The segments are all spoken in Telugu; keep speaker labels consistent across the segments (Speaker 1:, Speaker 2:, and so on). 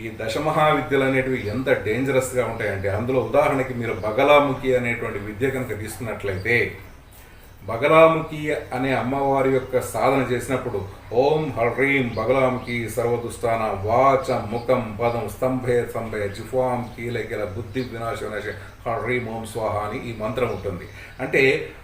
Speaker 1: ఈ దశమహావిద్యలు అనేటివి ఎంత డేంజరస్గా ఉంటాయంటే అందులో ఉదాహరణకి మీరు బగలాముఖి అనేటువంటి విద్య కనుక తీసుకున్నట్లయితే బగలాముఖి అనే అమ్మవారి యొక్క సాధన చేసినప్పుడు ఓం హ్రీం బగలాముఖి సర్వదుస్థాన వాచ ముఖం పదం స్తంభే స్తంభే జిఫాం కీలకిల బుద్ధి వినాశ హ్రీం ఓం స్వాహ అని ఈ మంత్రం ఉంటుంది. అంటే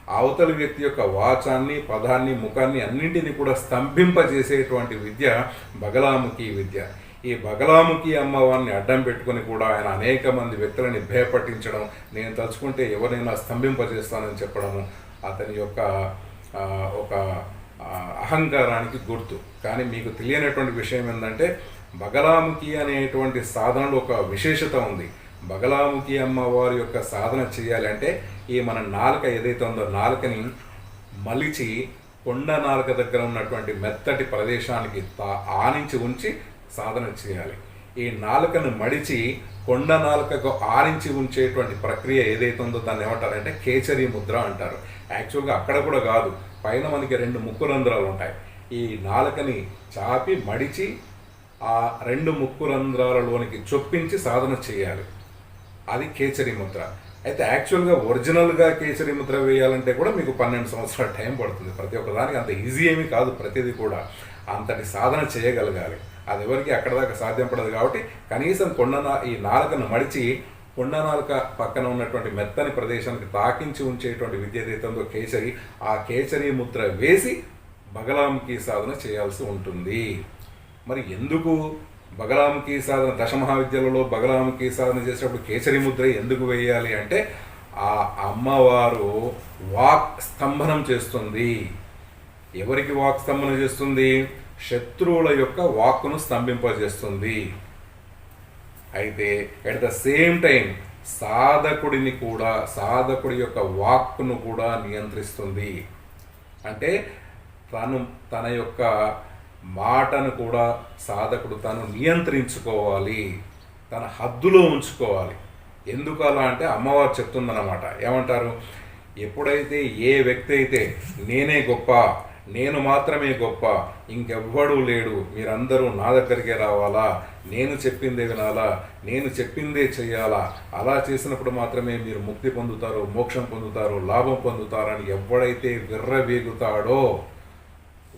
Speaker 1: అవతలి వ్యక్తి యొక్క వాచాన్ని పదాన్ని ముఖాన్ని అన్నింటినీ కూడా స్తంభింపజేసేటువంటి విద్య బగలాముఖి విద్య. ఈ బగలాముఖి అమ్మవారిని అడ్డం పెట్టుకొని కూడా ఆయన అనేక మంది వ్యక్తులని భయపట్టించడం నేను తలుచుకుంటే ఎవరైనా స్తంభింపజేస్తానని చెప్పడము అతని యొక్క ఒక అహంకారానికి గుర్తు. కానీ మీకు తెలియనటువంటి విషయం ఏంటంటే బగలాముఖి అనేటువంటి సాధనలో ఒక విశేషత ఉంది. బగలాముఖి అమ్మవారి యొక్క సాధన చేయాలంటే ఈ మన నాలుక ఏదైతే ఉందో నాలుకని మలిచి కొండ నాలుక దగ్గర ఉన్నటువంటి మెత్తటి ప్రదేశానికి తా- ఆనించి ఉంచి సాధన చేయాలి. ఈ నాలుకను మడిచి కొండ నాలుకకు ఆరించి ఉంచేటువంటి ప్రక్రియ ఏదైతే ఉందో దాన్ని ఏమంటారంటే కేచరి ముద్ర అంటారు. యాక్చువల్గా అక్కడ కూడా కాదు పైన మనకి రెండు ముక్కు రంధ్రాలు ఉంటాయి. ఈ నాలుకని చాపి మడిచి ఆ రెండు ముక్కు రంధ్రాలలోనికి చొప్పించి సాధన చేయాలి. అది కేచరి ముద్ర. అయితే యాక్చువల్గా ఒరిజినల్గా కేసరి ముద్ర వేయాలంటే కూడా మీకు పన్నెండు సంవత్సరాల టైం పడుతుంది. ప్రతి ఒక్కదానికి అంత ఈజీ ఏమీ కాదు ప్రతిదీ కూడా. అంతటి సాధన చేయగలగాలి. అది ఎవరికి అక్కడ దాకా సాధ్యం పడదు కాబట్టి కనీసం కొండ ఈ నాలుకను మడిచి కొండ నాలుక పక్కన ఉన్నటువంటి మెత్తని ప్రదేశానికి తాకించి ఉంచేటువంటి విద్య ఏదైతే కేసరి ఆ కేసరి ముద్ర వేసి బగలాంకి సాధన చేయాల్సి ఉంటుంది. మరి ఎందుకు బగలాముఖి సాధన దశమహావిద్యలలో బగలాముఖి సాధన చేసేటప్పుడు కేసరి ముద్ర ఎందుకు వేయాలి అంటే ఆ అమ్మవారు వాక్ స్తంభనం చేస్తుంది. ఎవరికి వాక్ స్తంభనం చేస్తుంది? శత్రువుల యొక్క వాక్కును స్తంభింపజేస్తుంది. అయితే ఎట్ ద సేమ్ టైం సాధకుడిని కూడా సాధకుడి యొక్క వాక్కును కూడా నియంత్రిస్తుంది. అంటే తను తన యొక్క మాటను కూడా సాధకుడు తను నియంత్రించుకోవాలి. తన హద్దులో ఉంచుకోవాలి. ఎందుకు అలా అంటే అమ్మవారు చెప్తుందన్నమాట. ఏమంటారు? ఎప్పుడైతే ఏ వ్యక్తి అయితే నేనే గొప్ప నేను మాత్రమే గొప్ప. ఇంకెవ్వడూ లేడు. మీరందరూ నా దగ్గరికే రావాలా? నేను చెప్పిందే వినాలా? నేను చెప్పిందే చేయాలా అలా చేసినప్పుడు మాత్రమే మీరు ముక్తి పొందుతారు మోక్షం పొందుతారు లాభం పొందుతారని ఎవడైతే విర్రవేగుతాడో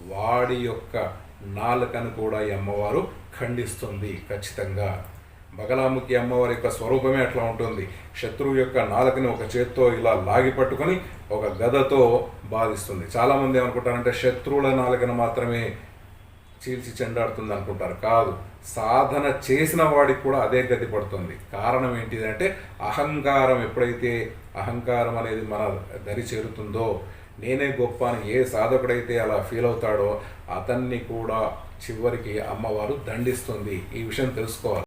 Speaker 1: వాడి యొక్క నాలుకను కూడా ఈ అమ్మవారు ఖండిస్తుంది ఖచ్చితంగా. బగలాముఖి అమ్మవారి యొక్క స్వరూపమే అట్లా ఉంటుంది. శత్రువు యొక్క నాలుకని ఒక చేత్తో ఇలా లాగి పట్టుకొని ఒక గదతో బాధిస్తుంది. చాలామంది ఏమనుకుంటారంటే శత్రువుల నాలుకను మాత్రమే చీల్చి చెండాడుతుంది అనుకుంటారు. కాదు సాధన చేసిన వాడికి కూడా అదే గతి పడుతుంది. కారణం ఏంటిదంటే అహంకారం ఎప్పుడైతే అహంకారం అనేది మన దరి చేరుతుందో నేనే గొప్ప అని ఏ సాధకుడైతే అలా ఫీల్ అవుతాడో అతన్ని కూడా చివరికి అమ్మవారు దండిస్తుంది. ఈ విషయం తెలుసుకోవాలి.